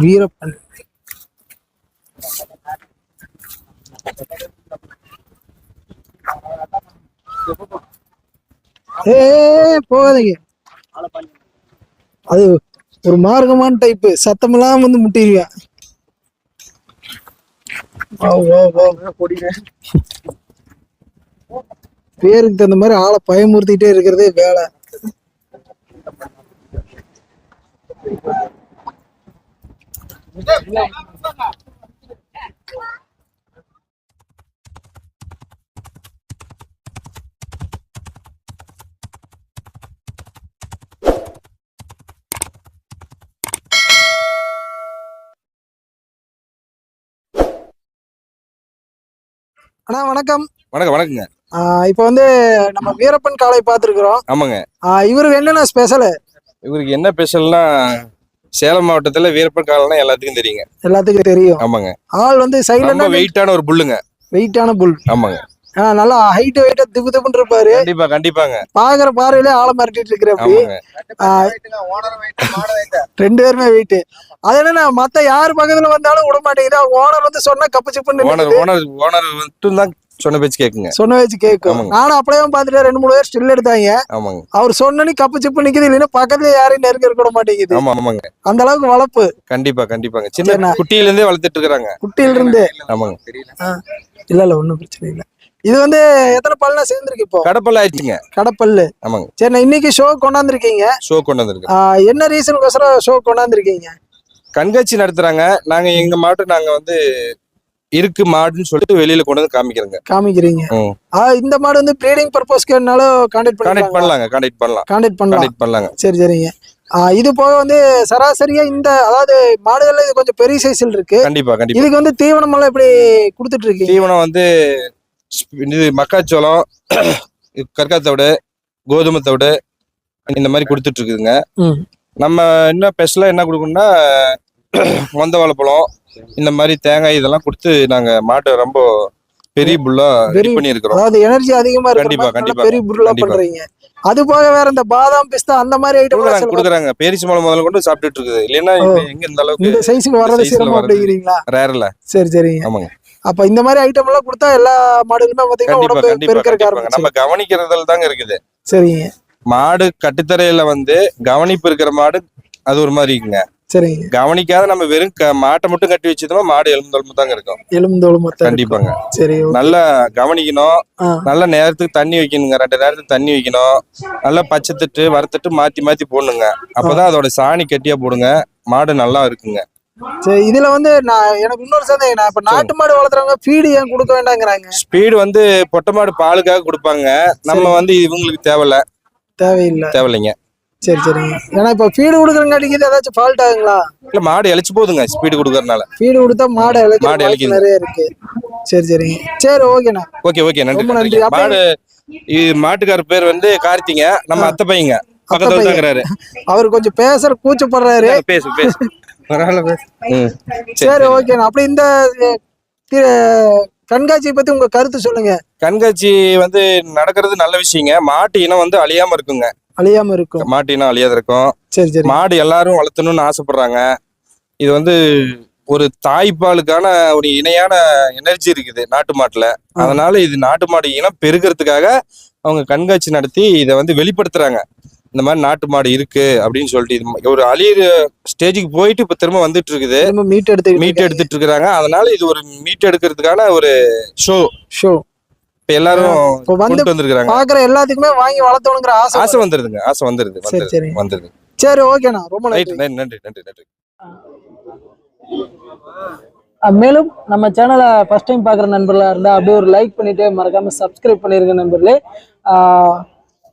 வீரப்பன். ஏ போகாதீங்க. அது ஒரு மார்க்கமான டைப்பு சத்தமெல்லாம் வந்து முட்டிடுவேன். பேருக்கு தகுந்த மாதிரி ஆளை பயமுறுத்திட்டே இருக்கிறதே வேலை. அண்ணா வணக்கம். வணக்கம் வணக்கங்க. இப்போ வந்து நம்ம வீரப்பன் காளை பார்த்துருக்குறோம். ஆமாங்க. இவருக்கு என்னென்ன ஸ்பெஷல் இவருக்கு என்ன ஸ்பெஷல்னா சேலம் மாவட்டத்துல வீரப்பன் காலம்னா எல்லாத்துக்கும் தெரியுங்க. எல்லாத்துக்கும் தெரியும். ஆமாங்க. ஆள் வந்து சைலண்டா வெயிட்டான ஒரு புல்லுங்க. வெயிட்டான புல். ஆமாங்க. நல்லா ஹைட் வெயிட்டா திப்பு திப்புன்னு இருப்பாரு. கண்டிப்பா கண்டிப்பாங்க. பாக்குற பார்வையிலே ஆளை மிரட்டிட்டு இருக்கிறப்படி ரெண்டு பேருமே வெயிட் அது என்னன்னா மத்த யார் பக்கத்துல வந்தாலும் விட மாட்டேங்குது. அவங்க ஓனர் வந்து சொன்னா கப்பு சிப்புன்னு ஓனர் ஓனர் ஓனர் மட்டும் தான் சொன்ன பேச்சு கேக்குங்க. சொன்ன வச்சு கேட்கும் ஆமாங்க. நானும் அப்படியே பார்த்துட்டு ரெண்டு மூணு பேர் ஸ்டில் எடுத்தாங்க. ஆமாங்க. அவர் சொன்னனி கப்பு சிப்பு நிக்குது இல்லைன்னா பக்கத்துல யாரையும் நெருங்க இருக்க மாட்டேங்குது. ஆமா ஆமாங்க. அந்த அளவுக்கு வளர்ப்பு கண்டிப்பா கண்டிப்பாங்க. சின்ன குட்டியில இருந்தே வளர்த்துட்டு இருக்காங்க குட்டியில இருந்து ஆமாங்க இல்ல இல்ல ஒண்ணும் பிரச்சனை இல்ல. இது வந்து எத்தனை பல்ல சேர்ந்துருக்கு இப்போ? கடப்பல் ஆயிடுச்சுங்க. கடப்பல்லு. ஆமாங்க. சரி நான் இன்னைக்கு ஷோ கொண்டாந்துருக்கீங்க. ஷோ கொண்டு வந்திருக்கு ஆஹ் என்ன ரீசனுக்கோசரம் ஷோ கொண்டாந்துருக்கீங்க? கண்காட்சி நடத்துறாங்க. நாங்க எங்க மாட்டு நாங்க வந்து இருக்கு மாடுன்னு சொல்லிட்டு வெளியில கொண்டு வந்து காமிக்கிறோங்க. காமிக்கிறீங்க. இந்த மாடு வந்து ப்ரீடிங் பர்பஸ்க்குனாலும் கான்டாக்ட் கான்டாக்ட் பண்ணலாங்க கான்டாக்ட் பண்ணலாம். கான்டாக்ட் பண்ணலாம். கான்டாக்ட் பண்ணலாங்க. சரி சரிங்க. இது போக வந்து சராசரியா இந்த அதாவது மாடுகள்ல இது கொஞ்சம் பெரிய சைஸ்ல இருக்கு. கண்டிப்பா கண்டிப்பா. இதுக்கு வந்து தீவனம் எல்லாம் எப்படி கொடுத்துட்டு இருக்கீங்க? தீவனம் வந்து இது மக்காச்சோளம் கற்காத்தோடு கோதுமை தவிடு இந்த மாதிரி கொடுத்துட்டு இருக்குதுங்க. நம்ம இன்னும் ஸ்பெஷலாக என்ன கொடுக்கணும்னா மொந்த வாழைப்பழம் இந்த மாதிரி தேங்காய் இதெல்லாம் கொடுத்து நாங்க மாட்டை ரொம்ப பெரிய புல்லா ரெடி பண்ணியிருக்கிறோம். அதாவது எனர்ஜி அதிகமா இருக்கு கண்டிப்பா, கண்டிப்பா, பெரிய கண்டிப்பா. பண்றீங்க. அது போக வேற இந்த பாதாம் பிஸ்தா அந்த மாதிரி ஐட்டம் கொடுக்குறாங்க பேரிச்சி மலை முதல்ல கொண்டு சாப்பிட்டுட்டு இருக்குது இல்லைன்னா எங்க இந்த அளவுக்கு இந்த சைஸுக்கு ல சிரமம். அப்படிங்கிறீங்களா ரேர்ல சரி சரிங்க. ஆமாங்க. அப்ப இந்த மாதிரி ஐட்டம் எல்லாம் கொடுத்தா எல்லா மாடுகளுமே பாத்தீங்கன்னா உடம்பு பெருக்கிறதுக்கு நம்ம கவனிக்கிறதுல தாங்க இருக்குது. சரிங்க. மாடு கட்டுத்தரையில வந்து கவனிப்பு இருக்கிற மாடு அது ஒரு மாதிரி இருக்குங்க. சரிங்க. கவனிக்காத நம்ம வெறும் மாட்டை மட்டும் கட்டி வச்சதோமா மாடு எலும்பு தாங்க இருக்கும். மொத்தம் கண்டிப்பாங்க. சரி. நல்லா கவனிக்கணும். நல்ல நேரத்துக்கு தண்ணி வைக்கணுங்க. ரெண்டு நேரத்துக்கு தண்ணி வைக்கணும். நல்லா பச்சை தட்டு வறுத்துட்டு மாத்தி மாத்தி போடணுங்க. அப்பதான் அதோட சாணி கட்டியா போடுங்க. மாடு நல்லா இருக்குங்க. சரி இதுல வந்து நான் எனக்கு இன்னொரு சந்தேகம் நான் இப்ப நாட்டு மாடு வளர்த்துறவங்க ஃபீடு ஏன் கொடுக்க வேண்டாங்கிறாங்க? ஸ்பீடு வந்து பொட்டை மாடு பாலுக்காக கொடுப்பாங்க. நம்ம வந்து இவங்களுக்கு தேவையில்ல. தேவையில்லை. தேவையில்லைங்க. சரி சரிங்க. ஏன்னா இப்ப ஃபீடு கொடுக்குறங்காட்டிக்கு இது ஏதாச்சும் ஃபால்ட் ஆகுங்களா? இல்ல மாடு இழைச்சு போகுதுங்க ஸ்பீடு கொடுக்கறதுனால. ஃபீடு கொடுத்தா மாடு மாடு வாய்ப்பு இளைக்குது. நிறைய இருக்கு. சரி சரிங்க. சரி ஓகேண்ணா. ஓகே ஓகே நன்றி ரொம்ப நன்றி. நன்றி. அப்ப- மாடு இது மாட்டுக்கார பேர் வந்து கார்த்திங்க. நம்ம அத்தை பையங்க பக்கத்துல. தாங்கிறாரு. அவர் கொஞ்சம் பேசுற கூச்சப்படுறாரு. பேசு பேசு. பரவாயில்ல பேசு. ம், சரி ஓகேண்ணா அப்படி இந்த கண்காட்சியை பத்தி உங்க கருத்து சொல்லுங்க. கண்காட்சி வந்து நடக்கிறது நல்ல விஷயங்க. மாட்டு இனம் வந்து அழியாம இருக்குங்க. அழியாம இருக்கும். மாட்டு இனம் அழியாத இருக்கும். சரி சரி. மாடு எல்லாரும் வளர்த்தணும்னு ஆசைப்படுறாங்க. இது வந்து ஒரு தாய்ப்பாலுக்கான ஒரு இணையான எனர்ஜி இருக்குது நாட்டு மாட்டுல. அதனால இது நாட்டு மாடு இனம் பெருகிறதுக்காக அவங்க கண்காட்சி நடத்தி இதை வந்து வெளிப்படுத்துறாங்க. இந்த மாதிரி நாட்டு மாடு இருக்கு அப்படின்னு சொல்லிட்டு இது ஒரு அழியிற ஸ்டேஜுக்கு போயிட்டு இப்ப திரும்ப வந்துட்டு இருக்குது. மீட் எடுத்து மீட் எடுத்துட்டு இருக்கிறாங்க அதனால இது ஒரு மீட் எடுக்கிறதுக்கான ஒரு ஷோ ஷோ இப்ப எல்லாரும் இப்போ வந்து கொண்டு வந்திருக்கிறாங்க. பாக்குற எல்லாத்துக்குமே வாங்கி வளர்த்தணுங்கிற ஆசை ஆசை வந்துருதுங்க ஆசை வந்துருது வந்துருது சரி. வந்துருது. சரி ஓகேண்ணா ரொம்ப நன்றி. நன்றி நன்றி நன்றி மேலும் நம்ம சேனலை ஃபர்ஸ்ட் டைம் பார்க்குற நண்பர்களாக இருந்தால் அப்படியே ஒரு லைக் பண்ணிட்டு மறக்காம சப்ஸ்கிரைப் பண்ணிருங்க நண்பர்களே.